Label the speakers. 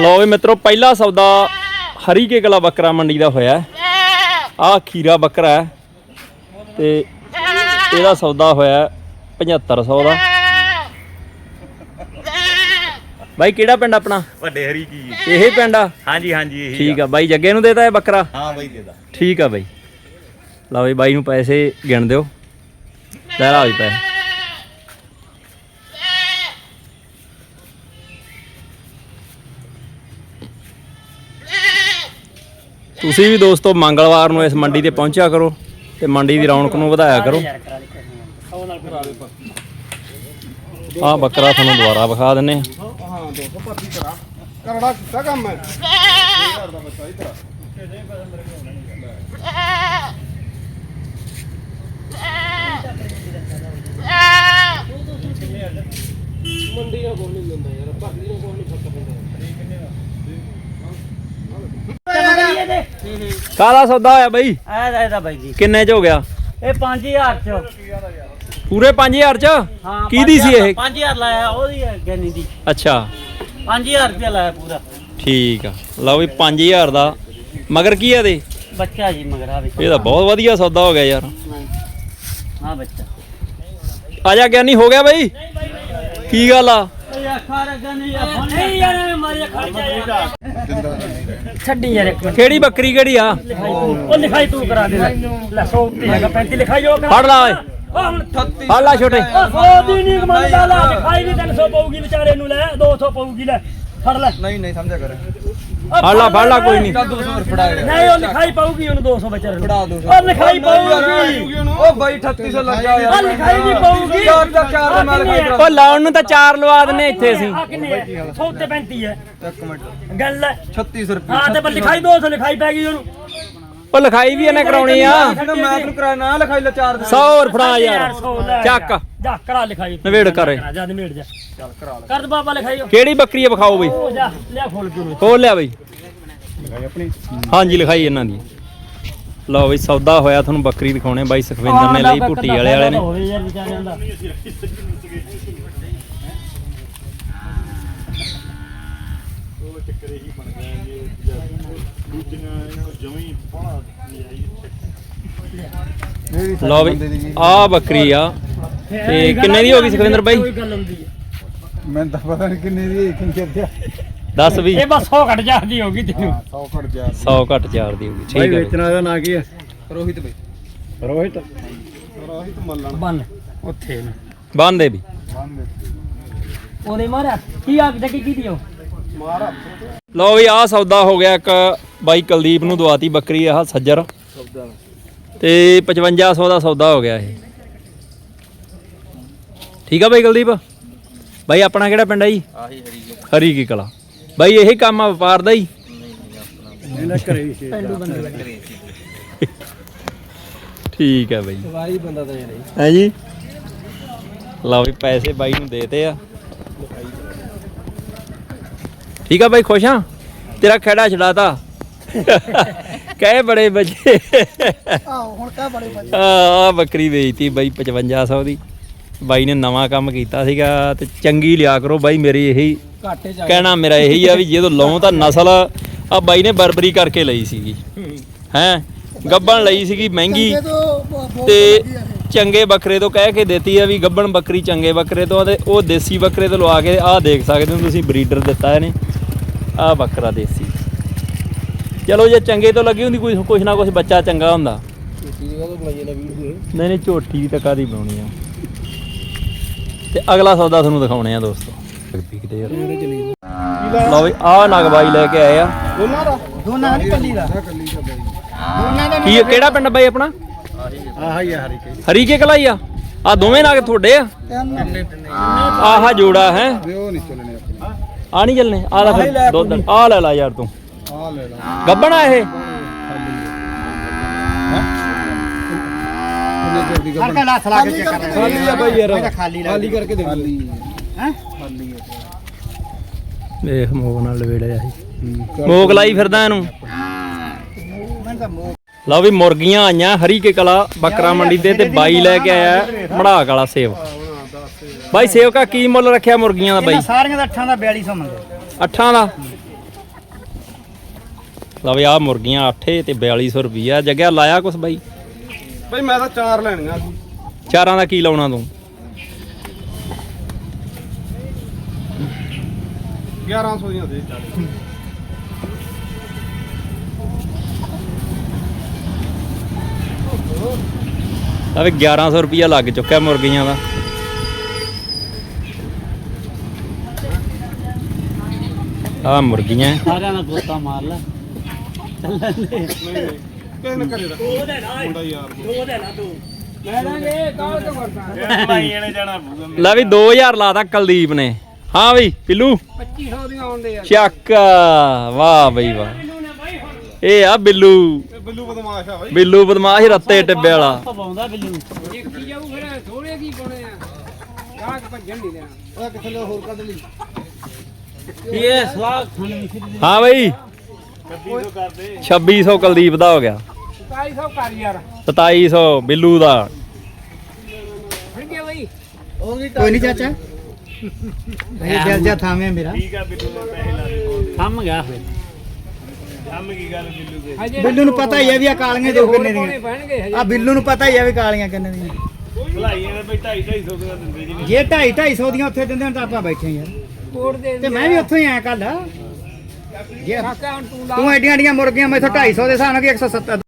Speaker 1: ਲਓ ਵੀ ਮਿੱਤਰੋ ਪਹਿਲਾ ਸੌਦਾ ਹਰੀ ਕੇ ਕਲਾ ਬੱਕਰਾ ਮੰਡੀ ਦਾ ਹੋਇਆ ਆ ਖੀਰਾ ਬੱਕਰਾ ਹੈ ਤੇ ਇਹਦਾ ਸੌਦਾ ਹੋਇਆ 7500 ਦਾ। ਬਾਈ ਕਿਹੜਾ ਪਿੰਡ ਆਪਣਾ?
Speaker 2: ਵੱਡੇ ਹਰੀ ਕੀ?
Speaker 1: ਇਹ ਪਿੰਡ ਆ?
Speaker 2: ਹਾਂਜੀ ਹਾਂਜੀ ਇਹੀ
Speaker 1: ਠੀਕ ਆ। ਬਾਈ ਜੱਗੇ ਨੂੰ ਦੇਤਾ ਇਹ ਬੱਕਰਾ?
Speaker 2: ਹਾਂ ਬਾਈ ਦੇਦਾ
Speaker 1: ਠੀਕ ਆ ਬਾਈ। ਲਓ ਵੀ ਬਾਈ ਨੂੰ ਪੈਸੇ ਗਿਣ ਦਿਓ। ਲੈ ਲਾ ਵੀ ਪੈਸੇ। ਤੁਸੀਂ ਵੀ ਦੋਸਤੋ ਮੰਗਲਵਾਰ ਨੂੰ ਇਸ ਮੰਡੀ ਤੇ ਪਹੁੰਚਿਆ ਕਰੋ ਤੇ ਮੰਡੀ ਦੀ ਰੌਣਕ ਨੂੰ ਵਧਾਇਆ ਕਰੋ। ਆਹ ਬੱਕਰਾ ਤੁਹਾਨੂੰ ਦੁਬਾਰਾ ਵਿਖਾ ਦਿੰਨੇ ਆ
Speaker 3: ਹਾਂ। 200 ਭਰਤੀ ਕਰਾ ਕਰੜਾ ਕੀਤਾ ਕੰਮ ਹੈ। ਮੰਡੀ ਦਾ ਕੋਲ ਨਹੀਂ ਦਿੰਦਾ ਯਾਰ ਭਰਤੀ ਨੂੰ ਕੋਲ ਨਹੀਂ ਫ਼ਰਕ ਪੈਂਦਾ।
Speaker 1: ਕਾਹਦਾ ਸੌਦਾ ਹੋਇਆ ਬਾਈ?
Speaker 4: ਐ ਦਾ ਇਹਦਾ ਬਾਈ ਜੀ।
Speaker 1: ਕਿੰਨੇ ਚ ਹੋ ਗਿਆ?
Speaker 4: ਇਹ 5000 ਚ।
Speaker 1: ਪੂਰੇ 5000 ਚ?
Speaker 4: ਹਾਂ
Speaker 1: ਕਿਹਦੀ ਸੀ ਇਹ?
Speaker 4: 5000 ਲਾਇਆ ਉਹਦੀ ਹੈ ਗਿਆਨੀ ਦੀ।
Speaker 1: ਅੱਛਾ।
Speaker 4: 5000 ਰੁਪਇਆ ਲਾਇਆ ਪੂਰਾ।
Speaker 1: ਠੀਕ ਆ। ਲਓ ਵੀ 5000 ਦਾ। ਮਗਰ ਕੀ ਆ ਦੇ
Speaker 4: ਬੱਚਾ ਜੀ ਮਗਰਾ ਵੀ
Speaker 1: ਇਹ ਤਾਂ ਬਹੁਤ ਵਧੀਆ ਸੌਦਾ ਹੋ ਗਿਆ ਯਾਰ।
Speaker 4: ਹਾਂ ਬੱਚਾ।
Speaker 1: ਆ ਜਾ ਗਿਆਨੀ ਹੋ ਗਿਆ ਬਾਈ? ਕੀ ਗੱਲ ਆ?
Speaker 4: ਨਹੀਂ ਯਾਰ ਮਾਰੀ ਖੜ ਜਾ ਛੱਡੀ ਯਾਰ ਇੱਕ ਮਿੰਟ।
Speaker 1: ਕਿਹੜੀ ਬੱਕਰੀ ਕਿਹੜੀ ਆ?
Speaker 4: ਉਹ ਲਿਖਾਈ ਤੂੰ ਕਰਾ ਦੇ। ਲੈ ਲੈ 100 ਉੱਤੇ ਹੈਗਾ 35 ਲਿਖਾਈ ਉਹ ਕਰਾ।
Speaker 1: ਫੜ ਲਾ ਓਏ।
Speaker 4: ਉਹ ਹੁਣ 38
Speaker 1: ਫੜ ਲਾ ਛੋਟੇ।
Speaker 4: ਉਹ 100 ਦੀ ਨਹੀਂ ਕਮਾਂਦਾ ਲਾ ਲਿਖਾਈ ਵੀ 300 ਪਊਗੀ ਵਿਚਾਰੇ ਨੂੰ ਲੈ 200 ਪਊਗੀ ਲੈ। ਫੜ ਲੈ।
Speaker 3: ਨਹੀਂ ਨਹੀਂ ਸਮਝਿਆ ਕਰ।
Speaker 1: ਫੜ ਲਾ ਫੜ ਲਾ ਕੋਈ ਨਹੀਂ।
Speaker 3: 200 ਰੁਪਏ ਫੜਾ
Speaker 4: ਨਹੀਂ ਉਹ ਲਿਖਾਈ ਪਊਗੀ ਉਹਨੂੰ 200 ਵਿਚਾਰੇ ਨੂੰ।
Speaker 3: ਫੜਾ ਦੋ
Speaker 4: ਉਹ ਲਿਖਾਈ ਪਊਗੀ।
Speaker 3: ਉਹ ਬਾਈ 3800 ਲੱਗਾ
Speaker 4: ਆ ਲਿਖਾਈ ਵੀ ਪਊਗੀ।
Speaker 3: ਚਾਰ ਚਾਰ ਚਾਰ ਨਾਲ ਲਿਖਾਈ
Speaker 1: ਓ ਲਾਉਣ ਨੂੰ ਤਾਂ ਚਾਰ ਲਵਾ ਦਿੰਨੇ ਇੱਥੇ ਅਸੀਂ।
Speaker 4: ਆ ਕਿੰਨੀ ਹੈ 100 ਤੇ 35 ਹੈ
Speaker 3: ਇੱਕ ਮਿੰਟ।
Speaker 4: ਗੱਲ ਹੈ।
Speaker 3: 3600 ਰੁਪਏ।
Speaker 4: ਹਾਂ ਤੇ ਪਰ ਲਿਖਾਈ 200 ਲਿਖਾਈ ਪੈ ਗਈ ਉਹਨੂੰ।
Speaker 1: ਓ ਲਿਖਾਈ ਵੀ ਇਹਨੇ ਕਰਾਉਣੀ ਆ।
Speaker 3: ਮੈਂ ਤੈਨੂੰ ਕਰਾਇਆ ਨਾ ਲਿਖਾਈ ਲੈ ਚਾਰ
Speaker 1: 100 ਹੋਰ ਫੜਾ ਯਾਰ।
Speaker 4: ਲੈ
Speaker 1: ਚੱਕ।
Speaker 4: ਜਾ ਕਰਾ ਲਿਖਾਈ।
Speaker 1: ਨਵੇੜ ਕਰੇ
Speaker 4: ਜਾ ਨਵੇੜ ਜਾ। ਚੱਲ ਕਰਾ ਲੈ। ਕਰ ਦੇ ਬਾਬਾ ਲਿਖਾਈ।
Speaker 1: ਕਿਹੜੀ ਬੱਕਰੀ ਵਿਖਾਓ ਬਈ।
Speaker 4: ਉਹ ਜਾ ਲਿਆ ਖੋਲ ਕੇ ਉਹਨੂੰ।
Speaker 1: ਖੋਲ ਲਿਆ ਬਈ। ਹਾਂਜੀ ਲਿਖਾਈ ਇਹਨਾਂ ਦੀ। ਲਓ ਬਈ ਸੌਦਾ ਹੋਇਆ ਤੁਹਾਨੂੰ ਬੱਕਰੀ ਦਿਖਾਉਣੇ ਬਾਈ ਸੁਖਵਿੰਦਰ ਨੇ ਲਈ ਭੁੱਟੀ ਵਾਲੇ ਵਾਲੇ ਨੇ।
Speaker 4: ਹੋਵੇ ਯਾਰ ਵਿਚਾਰਿਆਂ ਦਾ।
Speaker 1: ਲਓ ਬਈ ਆ ਬੱਕਰੀ ਆ। ਤੇ ਕਿੰਨੇ ਦੀ ਹੋ ਗਈ ਸੁਖਵਿੰਦਰ ਬਾਈ?
Speaker 4: ਕੋਈ ਗੱਲ ਹੁੰਦੀ ਹੈ
Speaker 3: ਮੈਂ ਤਾਂ ਪਤਾ ਨਹੀਂ ਕਿੰਨੇ ਦੀ ਕਿੰਨੇ ਚਿਰ
Speaker 1: ਦੱਸ ਵੀ।
Speaker 4: ਇਹ ਬਸ 100 ਘਟ ਜਾਂਦੀ ਹੋਗੀ ਤੈਨੂੰ।
Speaker 3: 100 ਘੜ ਜਾ
Speaker 1: 100 ਘੱਟ ਚਾਰ ਦੀ ਹੋ ਗਈ ਠੀਕ ਹੈ ਬਈ।
Speaker 3: ਦਾ ਨਾਂ ਕੀ ਹੈ ਰੋਹਿਤ ਬਾਈ।
Speaker 1: ਰੋਹਿਤ?
Speaker 3: ਰੋਹਿਤ ਮੱਲਣ।
Speaker 4: ਬੰਨ ਉੱਥੇ ਨੇ
Speaker 1: ਬੰਨ ਦੇ ਵੀ।
Speaker 4: ਉਹਦੇ ਮਾਰਿਆ ਕੀ ਆ ਜੱਗੀ ਕੀ ਦਿਓ
Speaker 3: ਮਾਰਾ
Speaker 1: ਲਓ ਵੀ ਆ ਸੌਦਾ ਹੋ ਗਿਆ ਇੱਕ ਬਾਈ ਕੁਲਦੀਪ ਨੂੰ ਦਵਾਤੀ ਬੱਕਰੀ ਆਹ ਸੱਜਰ। ਤੇ 5500 ਦਾ ਸੌਦਾ ਹੋ ਗਿਆ ਇਹ। ਠੀਕ ਆ ਬਾਈ ਕੁਲਦੀਪ? ਬਾਈ ਆਪਣਾ ਕਿਹੜਾ ਪਿੰਡ ਆ ਜੀ?
Speaker 2: ਆਹੀ ਹਰੀ ਕੀ
Speaker 1: ਹਰੀ ਕੀ ਕਲਾ। ਬਾਈ ਇਹੀ ਕੰਮ ਆ ਵਪਾਰ ਦਾ ਹੀ।
Speaker 3: ਇਹਨਾਂ ਘਰੇ ਹੀ
Speaker 4: ਪਿੰਡੂ ਬੰਦੇ
Speaker 1: ਠੀਕ ਹੈ ਬਾਈ।
Speaker 3: ਵਾਰੀ ਬੰਦਾ ਤਾਂ ਯਾਰ
Speaker 1: ਹੈ। ਜੀ? ਲਓ ਵੀ ਪੈਸੇ ਬਾਈ ਨੂੰ ਦੇਤੇ ਆ। ਠੀਕ ਆ ਬਾਈ ਖੁਸ਼ ਆ? ਤੇਰਾ ਖੇੜਾ ਛਡਾਤਾ। ਕਹੇ ਬੜੇ ਬੱਚੇ।
Speaker 3: ਆਹ ਹੁਣ ਕਾ ਬੜੇ
Speaker 1: ਆ ਬੱਕਰੀ ਵੇਚਤੀ ਬਾਈ 5500 ਦੀ। ਬਾਈ ਨੇ ਨਵਾਂ ਕੰਮ ਕੀਤਾ ਸੀਗਾ ਤੇ ਚੰਗੀ ਲਿਆ ਕਰੋ ਬਾਈ ਮੇਰੀ ਇਹੀ
Speaker 3: ਘਾਟੇ
Speaker 1: ਕਹਿਣਾ ਮੇਰਾ ਇਹੀ ਆ ਵੀ ਜਦੋਂ ਲਵਾਂ ਤਾਂ ਨਸਲ ਆ ਬਾਈ ਨੇ ਬਰਬਰੀ ਕਰਕੇ ਲਈ ਸੀਗੀ। ਹੈ? ਗੱਬਣ ਲਈ ਸੀਗੀ ਮਹਿੰਗੀ ਤੇ ਚੰਗੇ ਬੱਕਰੇ ਤੋਂ ਕਹਿ ਕੇ ਦਿੱਤੀ ਆ ਵੀ ਗੱਬਣ ਬੱਕਰੀ ਚੰਗੇ ਬੱਕਰੇ ਤੋਂ ਤੇ ਉਹ ਦੇਸੀ ਬੱਕਰੇ ਤੋਂ ਲਵਾ ਕੇ ਆਹ ਦੇਖ ਸਕਦੇ ਹੋ ਤੁਸੀਂ ਬਰੀਡਰ ਦਿੱਤਾ ਇਹਨੇ। ਆਹ ਬੱਕਰਾ ਦੇਸੀ। ਚਲੋ ਜੇ ਚੰਗੇ ਤੋਂ ਲੱਗੀ ਹੁੰਦੀ ਕੋਈ ਕੁਛ ਨਾ ਕੁਛ ਬੱਚਾ ਚੰਗਾ ਹੁੰਦਾ। ਨਹੀਂ ਨਹੀਂ ਝੋਟੀ ਦੀ ਤਾਂ ਕਾਦੀ ਬਣਾਉਣੀ ਆ। ਤੇ ਅਗਲਾ ਸੌਦਾ ਤੁਹਾਨੂੰ ਦਿਖਾਉਣੇ ਆ ਦੋਸਤੋ। ਵਿਕਦੇ ਯਾਰ? ਲਓ ਵੀ ਆਹ ਨਗ ਬਾਈ ਲੈ ਕੇ ਆਏ ਆ।
Speaker 3: ਦੋਨਾਂ ਦਾ? ਦੋਨਾਂ ਦੀ ਕੱਲੀ ਦਾ? ਕੱਲੀ ਦਾ ਬਾਈ। ਦੋਨਾਂ ਦਾ
Speaker 1: ਕੀ ਕਿਹੜਾ ਪਿੰਡ ਬਾਈ ਆਪਣਾ?
Speaker 3: ਆਹ ਹੀ ਆ ਹਰੀ ਕੇ
Speaker 1: ਹਰੀ ਕੇ ਕਲਾਈ ਆ? ਆ ਦੋਵੇਂ ਨਗ ਤੁਹਾਡੇ ਆ? ਆਹਾ ਜੋੜਾ ਹੈ।
Speaker 3: ਵੀ ਉਹ ਨਹੀਂ ਚੱਲਣੇ ਆਪਣੇ।
Speaker 1: ਆ ਨਹੀਂ ਚੱਲਨੇ ਆ ਲੈ ਫਿਰ ਦੁੱਧ ਆ ਲੈ ਲਾ ਯਾਰ ਤੂੰ।
Speaker 3: ਆਹ ਲੈ ਲਾ।
Speaker 1: ਗੱਬਣਾ ਇਹ?
Speaker 3: ਕਿੰਨੇ ਚਿਰ ਦੀ ਗੱਲ
Speaker 4: ਲੱਥ ਲਾ। ਕੇ ਚੈੱਕ
Speaker 3: ਖਾਲੀ ਆ ਬਾਈ ਯਾਰ। ਖਾਲੀ ਖਾਲੀ ਕਰਕੇ ਦੇ ਖਾਲੀ।
Speaker 4: ਹੈਂ?
Speaker 3: ਖਾਲੀ
Speaker 1: ਦੇਖ ਮੋਗ ਨਾਲ ਲਵੇੜਿਆ ਸੀ ਮੋਗ ਲਾਈ ਫਿਰਦਾ ਇਹਨੂੰ। ਲਓ ਵੀ ਮੁਰਗੀਆਂ ਆਈਆਂ ਹਰੀ ਕੇ ਕਲਾ ਬੱਕਰਾ ਮੰਡੀ ਤੇ ਤੇ ਬਾਈ ਲੈ ਕੇ ਆਇਆ ਮੜਾਕ ਵਾਲਾ ਸੇਵ ਬਾਈ ਸੇਵ ਕਾ ਕੀ ਮੁੱਲ ਰੱਖਿਆ ਮੁਰਗੀਆਂ ਦਾ ਬਾਈ?
Speaker 4: ਸਾਰੀਆਂ ਦਾ 8 ਦਾ 4200 ਮੰਗਦੇ
Speaker 1: ਅੱਠਾਂ ਦਾ? ਲਓ ਆ ਮੁਰਗੀਆਂ 8 ਤੇ 4200 ਰੁਪਈਆ। ਜੱਗਿਆ ਲਾਇਆ ਕੁਛ ਬਾਈ?
Speaker 2: ਬਈ ਮੈਂ ਤਾਂ ਚਾਰ ਲੈਣੀਆਂ ਸੀ।
Speaker 1: ਚਾਰਾਂ ਦਾ ਕੀ ਲਾਉਣਾ ਤੂੰ?
Speaker 2: 1100 ਦੀਆਂ ਦੇ ਚਾਰ
Speaker 1: ਆ ਵੀ 1100 ਰੁਪਈਆ ਲੱਗ ਚੁੱਕਿਆ ਮੁਰਗੀਆਂ ਦਾ। ਆ ਮੁਰਗੀਆਂ।
Speaker 5: ਸਾਰਿਆਂ ਦਾ ਗੋਤਾ ਮਾਰ ਲੈ
Speaker 2: ਕਿਸੇ ਨੇ ਕਰੇ ਦਾ
Speaker 6: ਉਹਦੇ ਨਾਲ
Speaker 2: ਮੁੰਡਾ ਯਾਰ
Speaker 6: ਉਹਦੇ ਨਾਲ ਤੂੰ
Speaker 5: ਲੈ ਲਾਂਗੇ ਕਾਹ ਤੋਂ ਕਰਦਾ
Speaker 6: ਭਾਈ ਇਹਨੇ ਜਾਣਾ ਪਊਗਾ।
Speaker 1: ਲੈ ਵੀ 2000 ਲਾਤਾ ਕੁਲਦੀਪ ਨੇ। ਹਾਂ ਬਈ, ਪਿੱਲੂ।
Speaker 5: 2500 ਦੀਆਂ ਆਉਂਦੇ ਆ
Speaker 1: ਚੱਕ ਵਾਹ ਬਈ, ਵਾਹ। ਇਹ ਆ ਬਿੱਲੂ।
Speaker 2: ਇਹ ਬਿੱਲੂ ਬਦਮਾਸ਼ ਆ ਬਈ
Speaker 1: ਬਿੱਲੂ ਬਦਮਾਸ਼ ਰੱਤੇ ਟਿੱਬੇ ਵਾਲਾ।
Speaker 5: ਪਵਾਉਂਦਾ ਬਿੱਲੂ ਦੇਖੀ ਜਾਊ ਫਿਰ ਥੋੜੇ ਕੀ ਕੋਣੇ ਆ ਗਾਹਕ ਭੱਜਣ ਨਹੀਂ ਦੇਣਾ
Speaker 2: ਉਹ ਕਿੱਥੇ ਲੈ ਹੋਰ ਕੱਢ ਲਈ
Speaker 5: ਇਹ ਸਵਾਗ ਖਾਣ
Speaker 1: ਹਾਂ ਬਈ।
Speaker 6: 2500 ਕਰਦੇ
Speaker 1: 2600 ਕੁਲਦੀਪ ਦਾ ਹੋ ਗਿਆ।
Speaker 5: 2700 ਕਰ ਯਾਰ
Speaker 1: 2700 ਬਿੱਲੂ ਦਾ।
Speaker 5: ਫੜ ਗਿਆ ਬਈ
Speaker 7: ਕੋਈ ਨਹੀਂ ਚਾਚਾ। ਇਹ ਦਿਲ ਜਾ ਥਾਵੇਂ ਮੇਰਾ।
Speaker 6: ਠੀਕ ਆ ਬਿੱਲੂ ਨੇ ਪੈਸੇ ਲਾ ਦੇ
Speaker 5: ਥੰਮ ਗਿਆ ਫਿਰ।
Speaker 6: ਕੰਮ ਕੀ ਗੱਲ ਬਿੱਲੂ ਦੇ?
Speaker 7: ਬਿੱਲੂ ਨੂੰ ਪਤਾ ਹੀ ਹੈ ਵੀ ਆ ਕਾਲੀਆਂ ਦੇ ਕਿੰਨੇ ਦੀਆਂ। ਆ ਬਿੱਲੂ ਨੂੰ ਪਤਾ ਹੀ ਹੈ ਵੀ ਕਾਲੀਆਂ ਕਿੰਨੇ ਦੀਆਂ।
Speaker 6: ਭਲਾਈ ਇਹਨੇ ਬਈ 2.5 250 ਦਾ ਦਿੰਦੇ ਜੀ
Speaker 7: ਜੇ 2.5 250 ਦੀਆਂ ਉੱਥੇ ਦਿੰਦੇ ਹੁਣ ਤਾਂ ਆਪਾਂ ਬੈਠੇ ਯਾਰ ਤੇ ਮੈਂ ਵੀ ਉੱਥੋਂ ਹੀ ਆਇਆ ਕੱਲ ਤੂੰ ਐਡੀਆਂ ਐਡੀਆਂ ਮੁਰਗੀਆਂ ਮੈਥੋਂ 250 ਦੇ ਹਿਸਾਬ ਨਾਲ ਕਿ 170